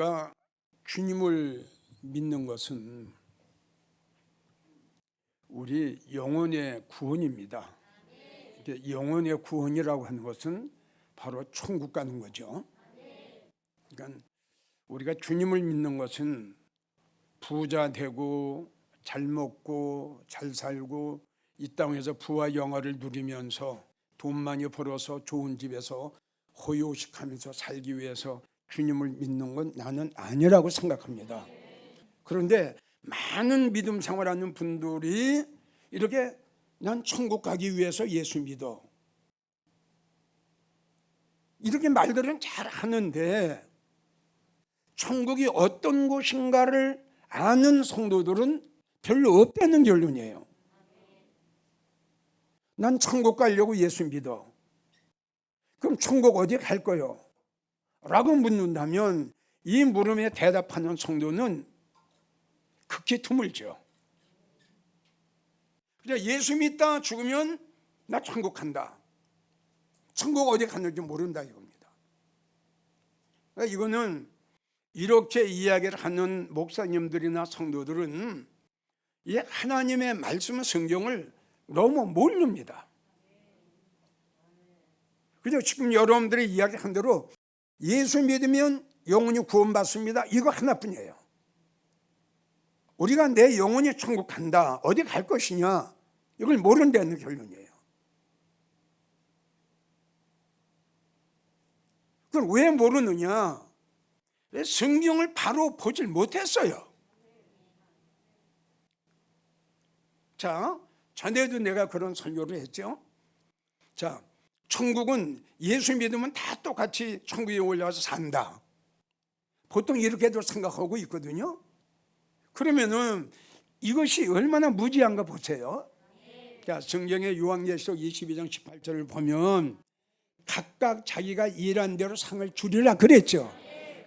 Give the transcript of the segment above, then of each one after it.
우리가 주님을 믿는 것은 우리 영혼의 구원입니다. 영혼의 구원이라고 하는 것은 바로 천국 가는 거죠. 그러니까 우리가 주님을 믿는 것은 부자 되고 잘 먹고 잘 살고 이 땅에서 부와 영화를 누리면서 돈 많이 벌어서 좋은 집에서 호요식하면서 살기 위해서 주님을 믿는 건 나는 아니라고 생각합니다. 그런데 많은 믿음 생활하는 분들이 이렇게 난 천국 가기 위해서 예수 믿어. 이렇게 말들은 잘 하는데 천국이 어떤 곳인가를 아는 성도들은 별로 없다는 결론이에요. 난 천국 가려고 예수 믿어. 그럼 천국 어디 갈 거요? 라고 묻는다면 이 물음에 대답하는 성도는 극히 드물죠. 예수 믿다 죽으면 나 천국 간다. 천국 어디 갔는지 모른다 이겁니다. 그러니까 이거는 이렇게 이야기를 하는 목사님들이나 성도들은 이 하나님의 말씀 성경을 너무 모릅니다. 그죠? 지금 여러분들이 이야기한 대로 예수 믿으면 영혼이 구원받습니다. 이거 하나뿐이에요. 우리가 내 영혼이 천국 간다. 어디 갈 것이냐. 이걸 모른다는 결론이에요. 그걸 왜 모르느냐? 왜 성경을 바로 보질 못했어요. 자, 전에도 내가 그런 설교를 했죠. 자, 천국은 예수 믿으면 다 똑같이 천국에 올라와서 산다. 보통 이렇게도 생각하고 있거든요. 그러면은 이것이 얼마나 무지한가 보세요. 자, 성경의 요한계시록 22장 18절을 보면 각각 자기가 일한 대로 상을 주리라 그랬죠.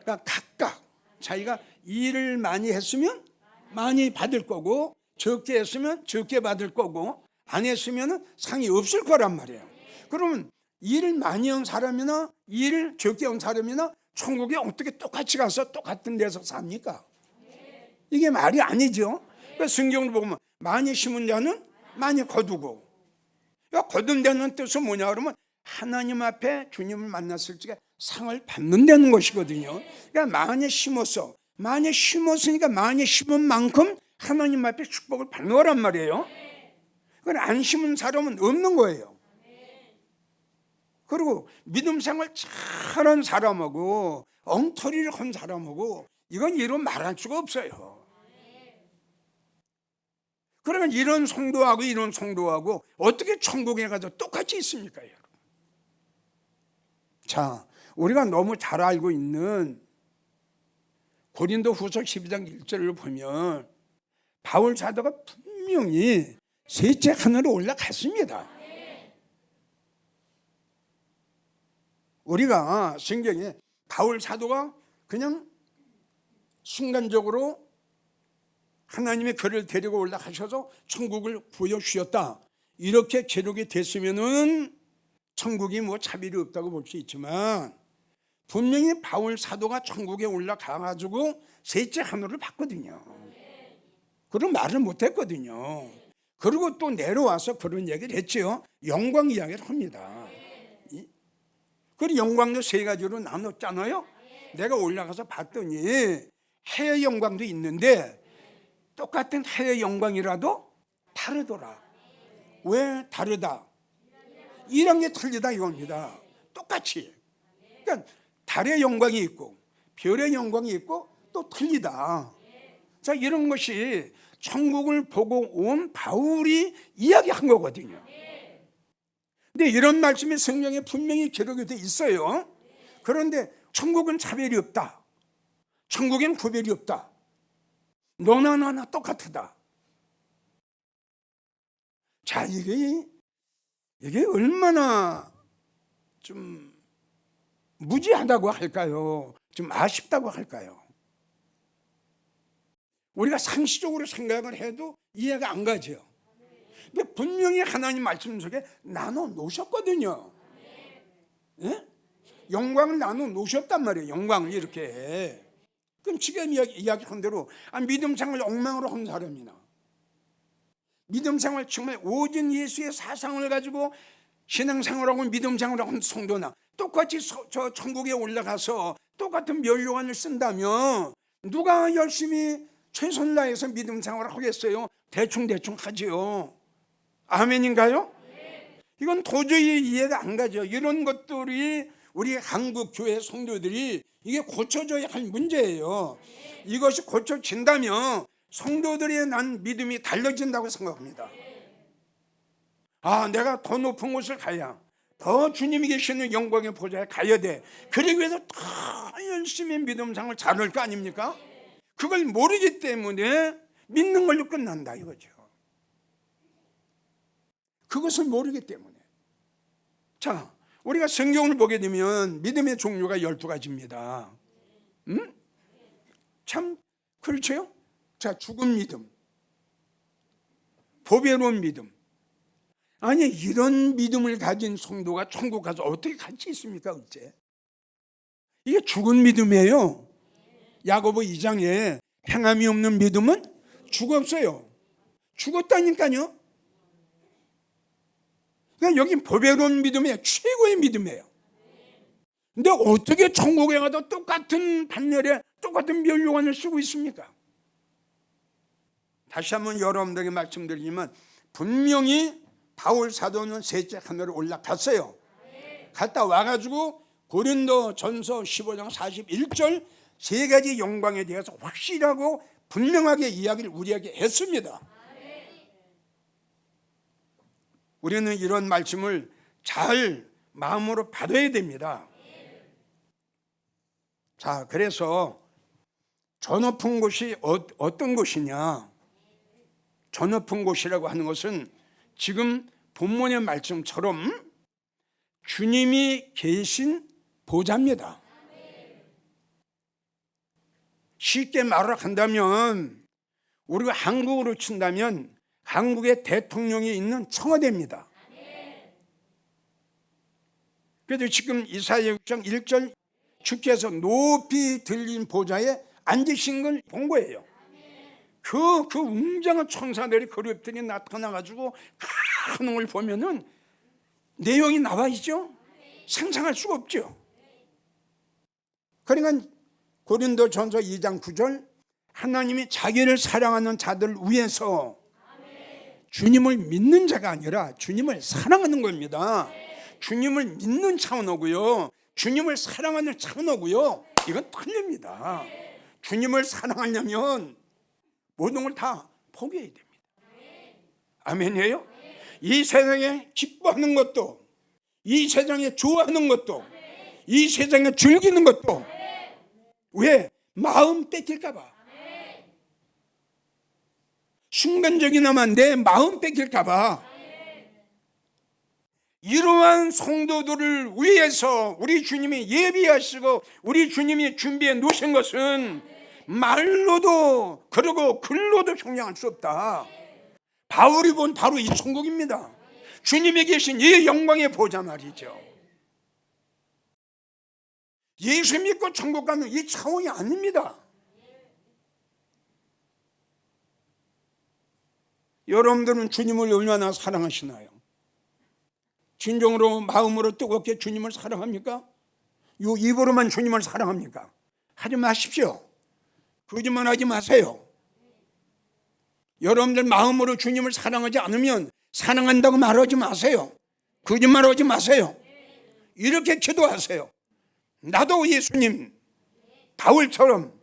그러니까 각각 자기가 일을 많이 했으면 많이 받을 거고 적게 했으면 적게 받을 거고 안 했으면 상이 없을 거란 말이에요. 그러면 일을 많이 한 사람이나 일을 적게 한 사람이나 천국에 어떻게 똑같이 가서 똑같은 데서 삽니까? 이게 말이 아니죠. 그러니까 성경을 보면 많이 심은 자는 많이 거두고 그러니까 거둔다는 뜻은 뭐냐 그러면 하나님 앞에 주님을 만났을 때 상을 받는다는 것이거든요. 그러니까 많이 심었어. 많이 심었으니까 많이 심은 만큼 하나님 앞에 축복을 받는 거란 말이에요. 그건 안 심은 사람은 없는 거예요. 그리고 믿음 생활 잘한 사람하고 엉터리를 한 사람하고 이건 이런 말할 수가 없어요. 그러면 이런 성도하고 이런 성도하고 어떻게 천국에 가서 똑같이 있습니까, 여러분? 자, 우리가 너무 잘 알고 있는 고린도 후서 12장 1절을 보면 바울 사도가 분명히 셋째 하늘로 올라갔습니다. 우리가 성경에 바울 사도가 그냥 순간적으로 하나님의 그를 데리고 올라가셔서 천국을 보여주셨다. 이렇게 기록이 됐으면은 천국이 뭐 차별이 없다고 볼 수 있지만 분명히 바울 사도가 천국에 올라가 가지고 셋째 하늘을 봤거든요. 그런 말을 못 했거든요. 그리고 또 내려와서 그런 얘기를 했죠. 영광 이야기를 합니다. 그 영광도 세 가지로 나눴잖아요. 내가 올라가서 봤더니 해의 영광도 있는데 똑같은 해의 영광이라도 다르더라. 왜 다르다? 이런 게 틀리다 이겁니다. 똑같이. 그러니까 달의 영광이 있고 별의 영광이 있고 또 틀리다. 자 이런 것이 천국을 보고 온 바울이 이야기한 거거든요. 근데 이런 말씀이 성경에 분명히 기록이 돼 있어요. 그런데 천국은 차별이 없다. 천국엔 구별이 없다. 너나 나나 똑같다. 자, 이게, 이게 얼마나 좀 무지하다고 할까요? 좀 아쉽다고 할까요? 우리가 상시적으로 생각을 해도 이해가 안 가죠. 분명히 하나님 말씀 속에 나눠 놓으셨거든요. 예? 영광을 나눠 놓으셨단 말이에요. 영광을 이렇게. 그럼 지금 이야기, 이야기 한 대로 아, 믿음 생활 엉망으로 한 사람이나 믿음 생활 정말 오직 예수의 사상을 가지고 신앙 생활하고 믿음 생활하고 한 성도나 똑같이 서- 저 천국에 올라가서 똑같은 멸류관을 쓴다면 누가 열심히 최선을 다해서 믿음 생활을 하겠어요? 대충 대충 하지요. 아멘인가요? 이건 도저히 이해가 안 가죠. 이런 것들이 우리 한국 교회 성도들이 이게 고쳐져야 할 문제예요. 이것이 고쳐진다면 성도들의 난 믿음이 달라진다고 생각합니다. 아, 내가 더 높은 곳을 가야 더 주님이 계시는 영광의 보좌에 가야 돼. 그러기 위해서 더 열심히 믿음상을 잘할 거 아닙니까? 그걸 모르기 때문에 믿는 걸로 끝난다 이거죠. 그것을 모르기 때문에. 자, 우리가 성경을 보게 되면 믿음의 종류가 12가지입니다. 음? 참, 그렇죠? 자, 죽은 믿음. 보배로운 믿음. 아니, 이런 믿음을 가진 성도가 천국 가서 어떻게 같이 있습니까, 어째? 이게 죽은 믿음이에요. 야고보 2장에 행함이 없는 믿음은 죽었어요. 죽었다니까요. 그러니까 여긴 보배로운 믿음이에요. 최고의 믿음이에요. 근데 어떻게 천국에 가도 똑같은 반열에 똑같은 멸류관을 쓰고 있습니까? 다시 한번 여러분들에게 말씀드리지만 분명히 바울 사도는 셋째 하늘에 올라갔어요. 갔다 와가지고 고린도 전서 15장 41절 세 가지 영광에 대해서 확실하고 분명하게 이야기를 우리에게 했습니다. 우리는 이런 말씀을 잘 마음으로 받아야 됩니다. 자, 그래서 저 높은 곳이 어, 어떤 곳이냐? 저 높은 곳이라고 하는 것은 지금 본문의 말씀처럼 주님이 계신 보좌입니다. 쉽게 말을 한다면 우리가 한국으로 친다면 한국의 대통령이 있는 청와대입니다. 그래서 지금 이사야 6장 1절 주께서 높이 들린 보좌에 앉으신 걸 본 거예요. 그, 그 웅장한 천사들이 그룹들이 나타나가지고 하는 걸 보면은 내용이 나와 있죠? 상상할 수가 없죠? 그러니까 고린도 전서 2장 9절 하나님이 자기를 사랑하는 자들 위해서 주님을 믿는 자가 아니라 주님을 사랑하는 겁니다. 주님을 믿는 차원이고요. 주님을 사랑하는 차원이고요. 이건 틀립니다. 주님을 사랑하려면 모든 걸 다 포기해야 됩니다. 아멘이에요? 이 세상에 기뻐하는 것도, 이 세상에 좋아하는 것도, 이 세상에 즐기는 것도, 왜? 마음 뺏길까봐. 순간적이나마 내 마음 뺏길까봐. 이러한 성도들을 위해서 우리 주님이 예비하시고 우리 주님이 준비해 놓으신 것은 말로도 그러고 글로도 형량할 수 없다. 바울이 본 바로 이 천국입니다. 주님이 계신 이 영광의 보좌 말이죠. 예수 믿고 천국 가는 이 차원이 아닙니다. 여러분들은 주님을 얼마나 사랑하시나요? 진정으로 마음으로 뜨겁게 주님을 사랑합니까? 요 입으로만 주님을 사랑합니까? 하지 마십시오. 거짓말 하지 마세요. 여러분들 마음으로 주님을 사랑하지 않으면 사랑한다고 말하지 마세요. 거짓말 하지 마세요. 이렇게 기도하세요. 나도 예수님, 바울처럼,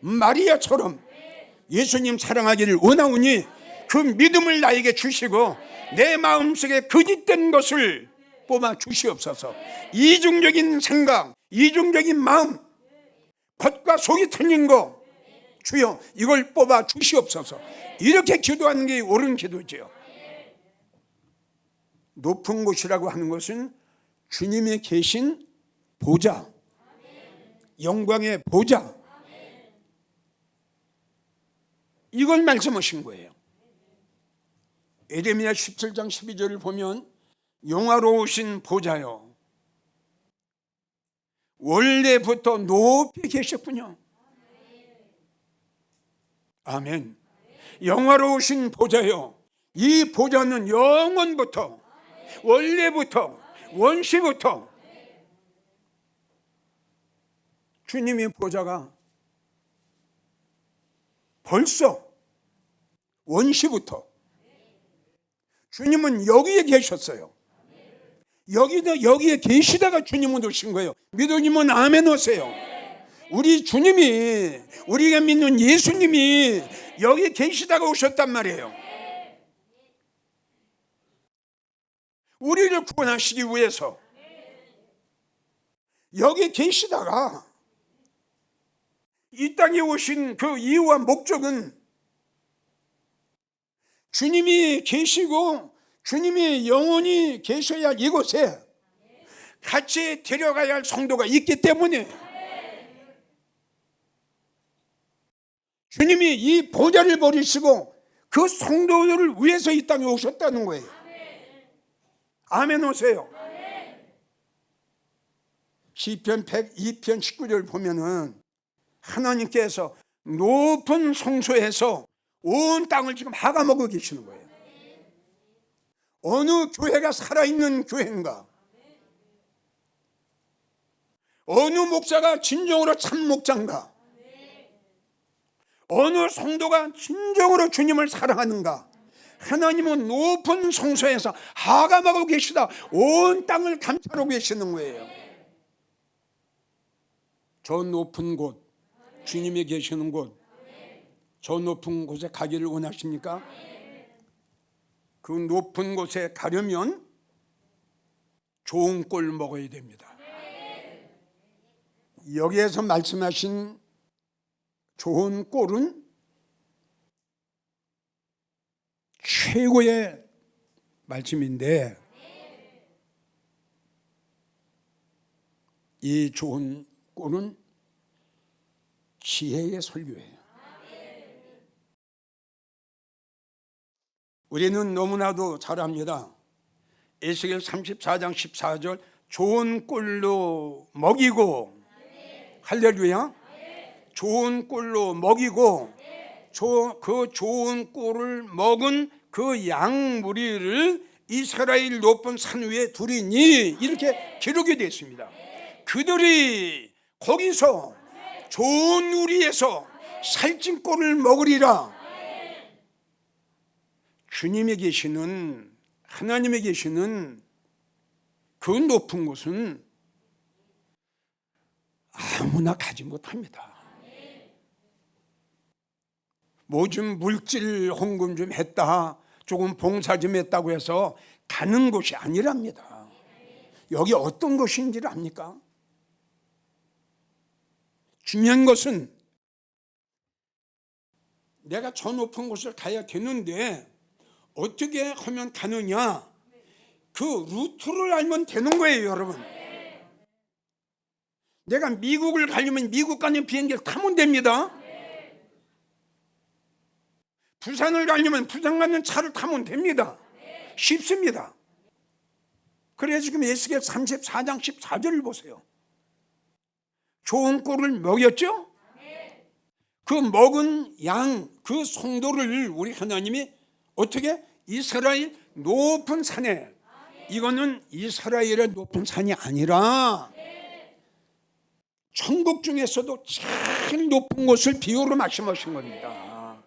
마리아처럼 예수님 사랑하기를 원하오니 그 믿음을 나에게 주시고 내 마음속에 거짓된 것을 뽑아 주시옵소서. 이중적인 생각, 이중적인 마음, 겉과 속이 틀린 거, 주여 이걸 뽑아 주시옵소서. 이렇게 기도하는 게 옳은 기도죠. 높은 곳이라고 하는 것은 주님의 계신 보좌, 영광의 보좌. 이걸 말씀하신 거예요. 에레미야 17장 12절을 보면 영화로우신 보좌요. 원래부터 높이 계셨군요. 아멘. 영화로우신 보좌요. 이 보좌는 영원부터 원래부터 원시부터 주님의 보좌가 벌써 원시부터 주님은 여기에 계셨어요. 여기다 여기에 계시다가 주님은 오신 거예요. 믿으시면 아멘 오세요. 우리 주님이 우리가 믿는 예수님이 여기 계시다가 오셨단 말이에요. 우리를 구원하시기 위해서 여기 계시다가 이 땅에 오신 그 이유와 목적은 주님이 계시고 주님이 영원히 계셔야 할 이곳에 같이 데려가야 할 성도가 있기 때문에 주님이 이 보좌를 버리시고 그 성도들을 위해서 이 땅에 오셨다는 거예요. 아멘 오세요. 시편 102편 19절 보면은 하나님께서 높은 성소에서 온 땅을 지금 하가먹고 계시는 거예요. 어느 교회가 살아있는 교회인가? 어느 목사가 진정으로 참 목자인가? 어느 성도가 진정으로 주님을 사랑하는가? 하나님은 높은 성소에서 하감하고 계시다. 온 땅을 감찰하고 계시는 거예요. 저 높은 곳, 주님이 계시는 곳, 저 높은 곳에 가기를 원하십니까? 그 높은 곳에 가려면 좋은 꼴 먹어야 됩니다. 여기에서 말씀하신 좋은 꼴은 최고의 말씀인데 이 좋은 꼴은 지혜의 설교예요. 우리는 너무나도 잘 압니다. 에스겔 34장 14절 좋은 꼴로 먹이고 할렐루야 좋은 꼴로 먹이고 조- 그 좋은 꼴을 먹은 그 양무리를 이스라엘 높은 산 위에 두리니 이렇게 기록이 되어 있습니다. 그들이 거기서 좋은 우리에서 살찐 꼴을 먹으리라. 주님이 계시는 하나님이 계시는 그 높은 곳은 아무나 가지 못합니다. 뭐 좀 물질 헌금 좀 했다, 조금 봉사 좀 했다고 해서 가는 곳이 아니랍니다. 여기 어떤 곳인지를 압니까? 중요한 것은 내가 저 높은 곳을 가야 되는데 어떻게 하면 가느냐? 그 루트를 알면 되는 거예요, 여러분. 내가 미국을 가려면 미국 가는 비행기를 타면 됩니다. 부산을 가려면 부산 가는 차를 타면 됩니다. 쉽습니다. 그래서 지금 예수께 34장 14절을 보세요. 좋은 꼴을 먹였죠? 그 먹은 양, 그 성도를 우리 하나님이 어떻게 이스라엘 높은 산에 이거는 이스라엘의 높은 산이 아니라 천국 중에서도 제일 높은 곳을 비유로 말씀하신 겁니다.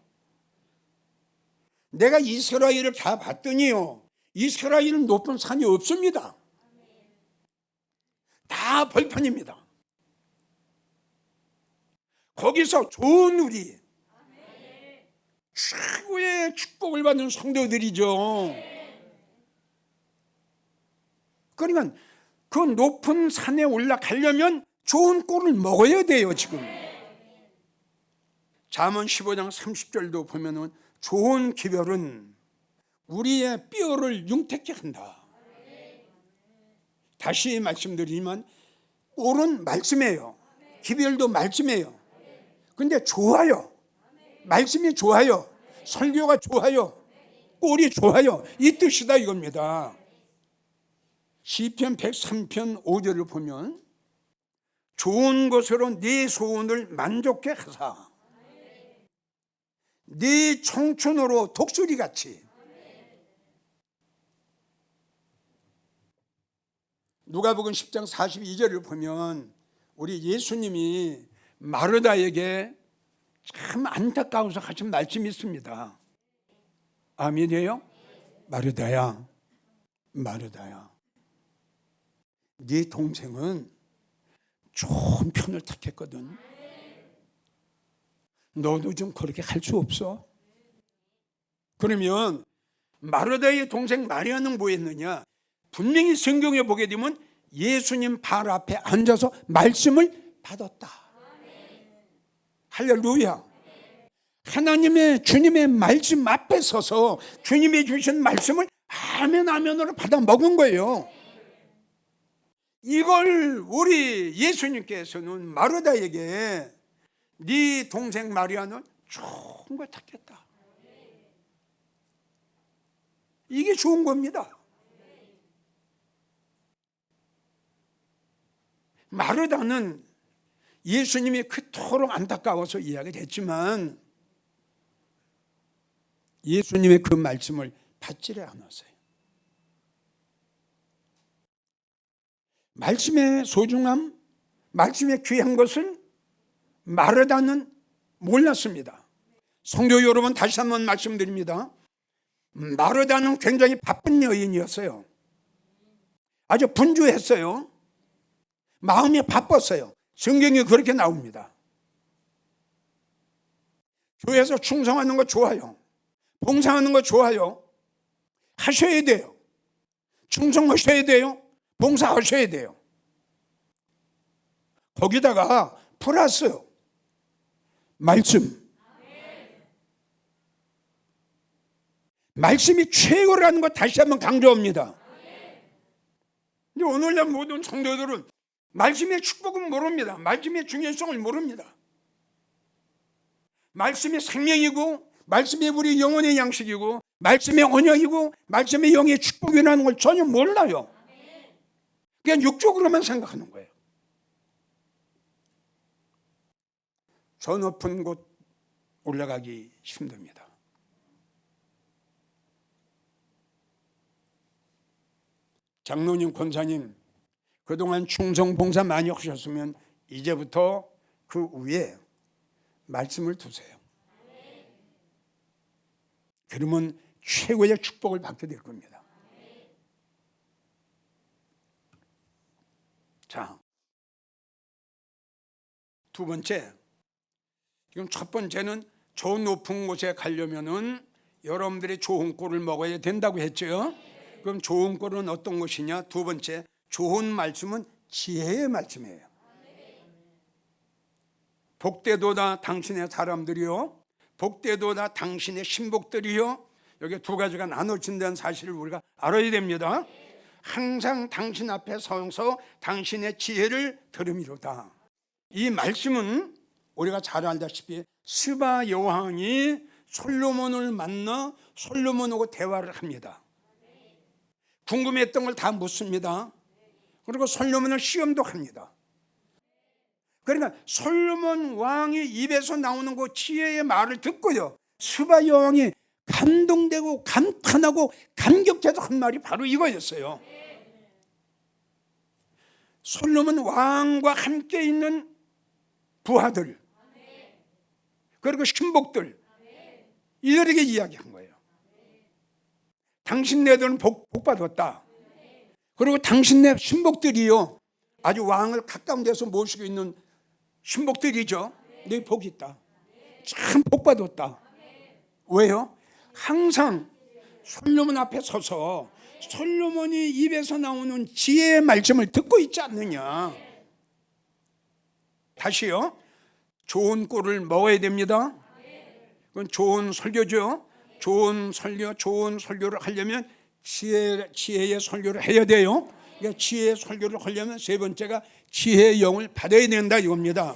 내가 이스라엘을 다 봤더니요. 이스라엘은 높은 산이 없습니다. 다 벌판입니다. 거기서 좋은 우리 최고의 축복을 받는 성도들이죠. 그러니까 그 높은 산에 올라가려면 좋은 꼴을 먹어야 돼요, 지금. 잠언 15장 30절도 보면은 좋은 기별은 우리의 뼈를 융택케 한다. 다시 말씀드리지만 꼴은 말씀이에요. 기별도 말씀이에요. 근데 좋아요. 말씀이 좋아요. 설교가 좋아요. 꼴이 좋아요. 이 뜻이다 이겁니다. 시편 103편 5절을 보면 좋은 것으로 네 소원을 만족해 하사 네 청춘으로 독수리 같이 누가복음 10장 42절을 보면 우리 예수님이 마르다에게 참 안타까워서 하신 말씀이 있습니다. 아멘이에요? 마르다야, 마르다야. 네 동생은 좋은 편을 택했거든. 너도 좀 그렇게 할 수 없어? 그러면 마르다의 동생 마리아는 뭐 했느냐? 분명히 성경에 보게 되면 예수님 발 앞에 앉아서 말씀을 받았다. 할렐루야. 하나님의 주님의 말씀 앞에 서서 주님이 주신 말씀을 아멘 아멘으로 받아 먹은 거예요. 이걸 우리 예수님께서는 마르다에게 네 동생 마리아는 좋은 걸 택했다. 이게 좋은 겁니다. 마르다는 예수님이 그토록 안타까워서 이야기를 했지만 예수님의 그 말씀을 받지를 않았어요. 말씀의 소중함, 말씀의 귀한 것을 마르다는 몰랐습니다. 성도 여러분 다시 한번 말씀드립니다. 마르다는 굉장히 바쁜 여인이었어요. 아주 분주했어요. 마음이 바빴어요. 성경이 그렇게 나옵니다. 교회에서 충성하는 거 좋아요. 봉사하는 거 좋아요. 하셔야 돼요. 충성하셔야 돼요. 봉사하셔야 돼요. 거기다가 플러스 말씀. 말씀이 최고라는 거 다시 한번 강조합니다. 근데 오늘날 모든 성도들은 말씀의 축복은 모릅니다. 말씀의 중요성을 모릅니다. 말씀이 생명이고 말씀이 우리 영혼의 양식이고 말씀의 언약이고 말씀의 영의 축복이라는 걸 전혀 몰라요. 그냥 육적으로만 생각하는 거예요. 저 높은 곳 올라가기 힘듭니다. 장로님, 권사님, 그동안 충성 봉사 많이 하셨으면 이제부터 그 위에 말씀을 두세요. 그러면 최고의 축복을 받게 될 겁니다. 자, 두 번째, 지금 첫 번째는 저 높은 곳에 가려면은 여러분들이 좋은 꼴을 먹어야 된다고 했죠. 그럼 좋은 꼴은 어떤 것이냐? 두 번째, 좋은 말씀은 지혜의 말씀이에요. 복되도다 당신의 사람들이요. 복되도다 당신의 신복들이요. 여기 두 가지가 나눠진다는 사실을 우리가 알아야 됩니다. 항상 당신 앞에 서서 당신의 지혜를 들음이로다. 이 말씀은 우리가 잘 알다시피 스바 여왕이 솔로몬을 만나 솔로몬하고 대화를 합니다. 궁금했던 걸 다 묻습니다. 그리고 솔로몬을 시험도 합니다. 그러니까 솔로몬 왕의 입에서 나오는 그 지혜의 말을 듣고요. 스바 여왕이 감동되고 감탄하고 감격해서 한 말이 바로 이거였어요. 솔로몬 왕과 함께 있는 부하들 그리고 신복들 이들에게 이야기한 거예요. 당신네들은 복, 복 받았다. 그리고 당신네 신복들이요 아주 왕을 가까운 데서 모시고 있는 신복들이죠. 내 복이 있다. 참 복 받았다. 왜요? 항상 솔로몬 앞에 서서 솔로몬이 입에서 나오는 지혜의 말씀을 듣고 있지 않느냐. 다시요. 좋은 꼴을 먹어야 됩니다. 그건 좋은 설교죠. 좋은 설교, 좋은 설교를 하려면 지혜, 지혜의 설교를 해야 돼요. 그러니까 지혜의 설교를 하려면 세 번째가 지혜의 영을 받아야 된다 이겁니다.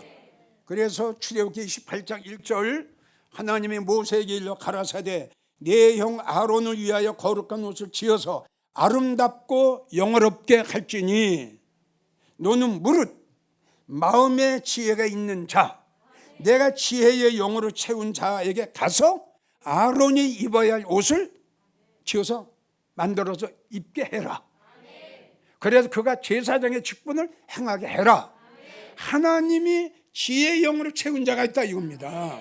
그래서 출애굽기 28장 1절 하나님의 모세에게 일러 가라사대 내 형 아론을 위하여 거룩한 옷을 지어서 아름답고 영어롭게 할지니 너는 무릇 마음의 지혜가 있는 자 내가 지혜의 영으로 채운 자에게 가서 아론이 입어야 할 옷을 지어서 만들어서 입게 해라. 그래서 그가 제사장의 직분을 행하게 해라. 하나님이 지혜의 영으로 채운 자가 있다 이겁니다.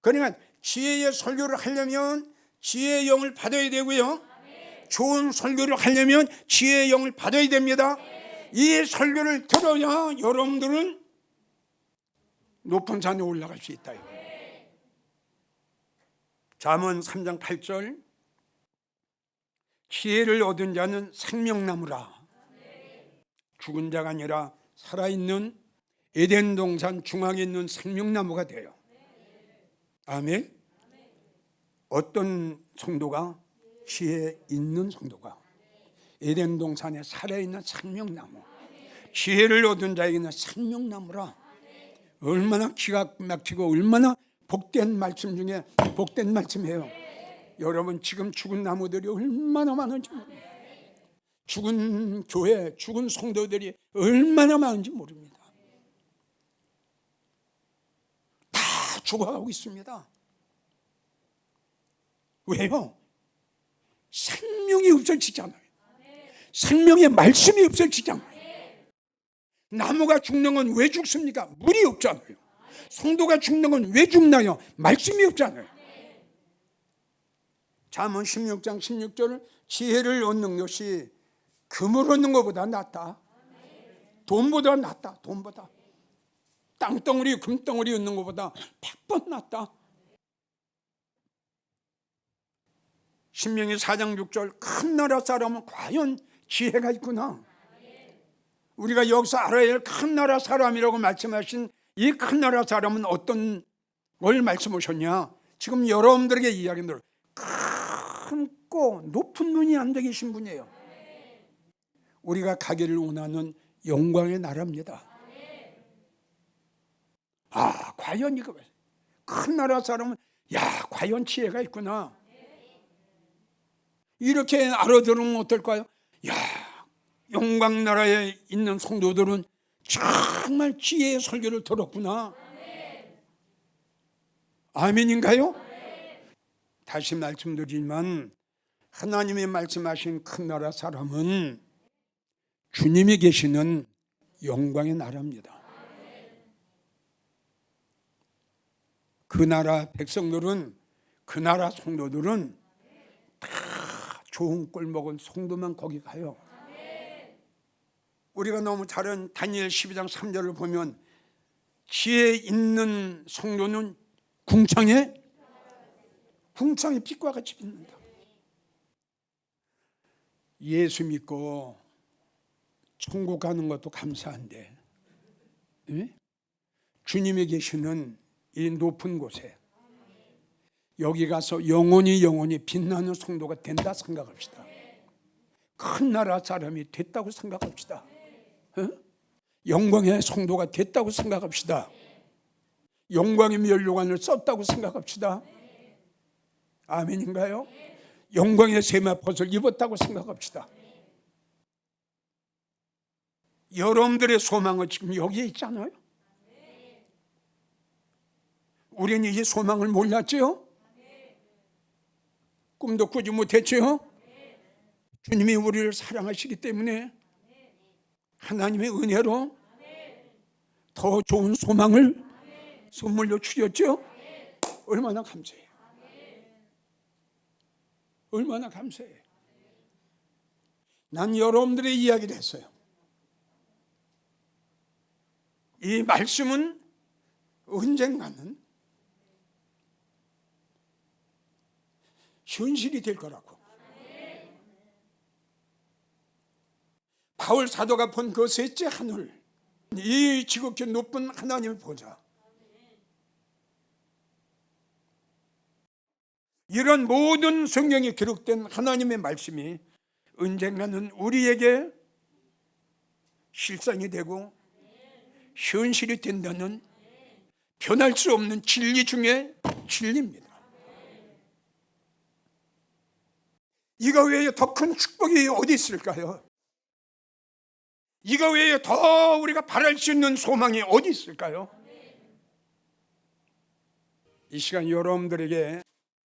그러니까 지혜의 설교를 하려면 지혜의 영을 받아야 되고요. 좋은 설교를 하려면 지혜의 영을 받아야 됩니다. 이 설교를 들어야 여러분들은 높은 산에 올라갈 수 있다. 잠언 3장 8절 지혜를 얻은 자는 생명나무라 죽은 자가 아니라 살아있는 에덴 동산 중앙에 있는 생명나무가 돼요. 아멘. 어떤 성도가 지혜 있는 성도가 에덴 동산에 살아있는 생명나무 지혜를 얻은 자에게는 생명나무라 얼마나 기가 막히고 얼마나 복된 말씀 중에 복된 말씀이에요. 여러분 지금 죽은 나무들이 얼마나 많은지 모릅니다. 죽은 교회, 죽은 성도들이 얼마나 많은지 모릅니다. 다 죽어가고 있습니다. 왜요? 생명이 없어지잖아요. 생명의 말씀이 없어지잖아요. 나무가 죽는 건 왜 죽습니까? 물이 없잖아요. 성도가 죽는 건 왜 죽나요? 말씀이 없잖아요. 잠언 16장 16절을 지혜를 얻는 것이 금을 얻는 것보다 낫다. 돈보다 낫다. 돈보다. 땅덩어리 금덩어리 얻는 것보다 100번 낫다. 신명기 4장 6절 큰 나라 사람은 과연 지혜가 있구나. 우리가 여기서 알아야 할 큰 나라 사람이라고 말씀하신 이 큰 나라 사람은 어떤 걸 말씀하셨냐? 지금 여러분들에게 이야기 들어. 큰고 높은 눈이 앉아 계신 분이에요. 우리가 가기를 원하는 영광의 나라입니다. 아, 과연 이거 큰 나라 사람은 야, 과연 지혜가 있구나. 이렇게 알아들으면 어떨까요? 야, 영광 나라에 있는 성도들은 정말 지혜의 설교를 들었구나. 아멘인가요? 다시 말씀드리지만 하나님이 말씀하신 큰 나라 사람은 주님이 계시는 영광의 나라입니다. 그 나라 백성들은 그 나라 성도들은 다 좋은 꼴 먹은 성도만 거기 가요. 우리가 너무 잘 아는 다니엘 12장 3절을 보면 지혜 있는 성도는 궁창에 궁창에 빛과 같이 빛난다. 예수 믿고 천국 가는 것도 감사한데 예? 주님이 계시는 이 높은 곳에 여기 가서 영원히 영원히 빛나는 성도가 된다 생각합시다. 큰 나라 사람이 됐다고 생각합시다. 어? 영광의 성도가 됐다고 생각합시다. 영광의 멸류관을 썼다고 생각합시다. 아멘인가요? 영광의 세마포를 입었다고 생각합시다. 여러분들의 소망은 지금 여기에 있잖아요. 우리는 이 소망을 몰랐죠? 꿈도 꾸지 못했죠? 주님이 우리를 사랑하시기 때문에 하나님의 은혜로 더 좋은 소망을 선물로 주셨죠? 얼마나 감사해요. 얼마나 감사해요. 난 여러분들의 이야기를 했어요. 이 말씀은 언젠가는 현실이 될 거라고. 바울 사도가 본 그 셋째 하늘, 이 지극히 높은 하나님을 보자. 이런 모든 성경에 기록된 하나님의 말씀이 언젠가는 우리에게 실상이 되고 현실이 된다는 변할 수 없는 진리 중에 진리입니다. 이거 외에 더 큰 축복이 어디 있을까요? 이거 외에 더 우리가 바랄 수 있는 소망이 어디 있을까요? 이 시간 여러분들에게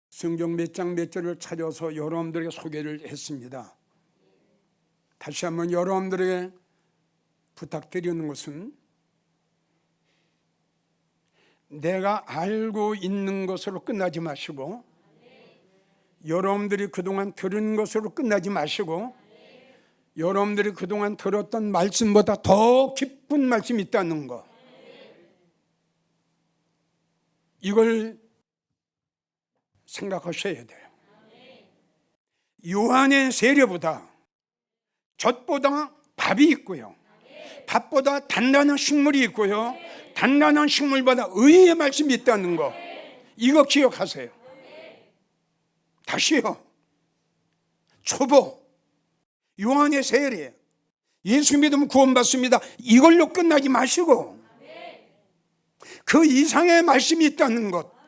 성경 몇 장 몇 절을 찾아서 여러분들에게 소개를 했습니다. 다시 한번 여러분들에게 부탁드리는 것은 내가 알고 있는 것으로 끝나지 마시고 여러분들이 그동안 들은 것으로 끝나지 마시고 여러분들이 그동안 들었던 말씀보다 더 깊은 말씀이 있다는 거 이걸 생각하셔야 돼요. 요한의 세례보다 젖보다 밥이 있고요. 밥보다 단단한 식물이 있고요. 단단한 식물보다 의의 말씀이 있다는 거. 이거 기억하세요. 다시요. 초보, 요한의 세례, 예수 믿으면 구원받습니다. 이걸로 끝나지 마시고 그 이상의 말씀이 있다는 것.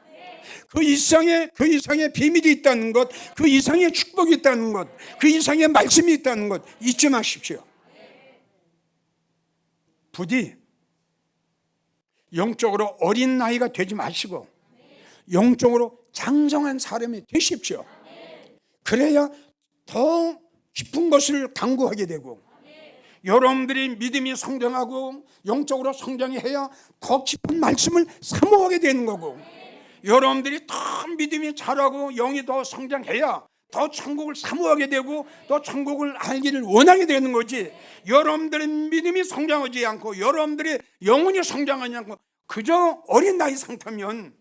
그 이상의 그 이상의 비밀이 있다는 것, 그 이상의 축복이 있다는 것, 그 이상의 말씀이 있다는 것 잊지 마십시오. 부디 영적으로 어린 나이가 되지 마시고 영적으로 장성한 사람이 되십시오. 그래야 더 깊은 것을 강구하게 되고 여러분들이 믿음이 성장하고 영적으로 성장해야 더 깊은 말씀을 사모하게 되는 거고 여러분들이 더 믿음이 자라고 영이 더 성장해야 더 천국을 사모하게 되고 또 천국을 알기를 원하게 되는 거지. 여러분들의 믿음이 성장하지 않고 여러분들의 영혼이 성장하지 않고 그저 어린 나이 상태면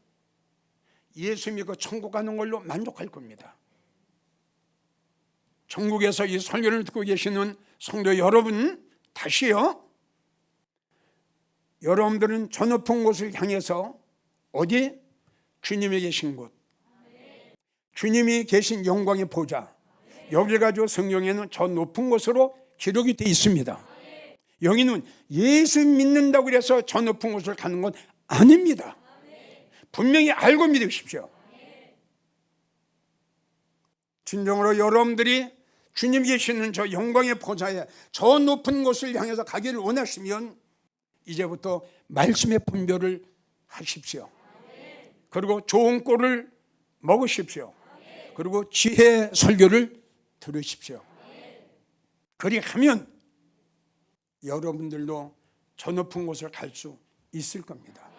예수 믿고 천국 가는 걸로 만족할 겁니다. 천국에서 이 설교를 듣고 계시는 성도 여러분 다시요. 여러분들은 저 높은 곳을 향해서 어디 주님이 계신 곳. 주님이 계신 영광의 보좌. 여기 가지고 성경에는 저 높은 곳으로 기록이 되어 있습니다. 여기는 예수 믿는다고 그래서 저 높은 곳을 가는 건 아닙니다. 분명히 알고 믿으십시오. 진정으로 여러분들이 주님 계시는 저 영광의 보좌에 저 높은 곳을 향해서 가기를 원하시면 이제부터 말씀의 분별을 하십시오. 그리고 좋은 꼴을 먹으십시오. 그리고 지혜 설교를 들으십시오. 그리하면 여러분들도 저 높은 곳을 갈 수 있을 겁니다.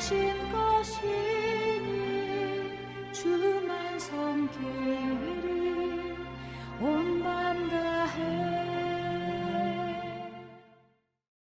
당신 것이니 주만 온맘 다해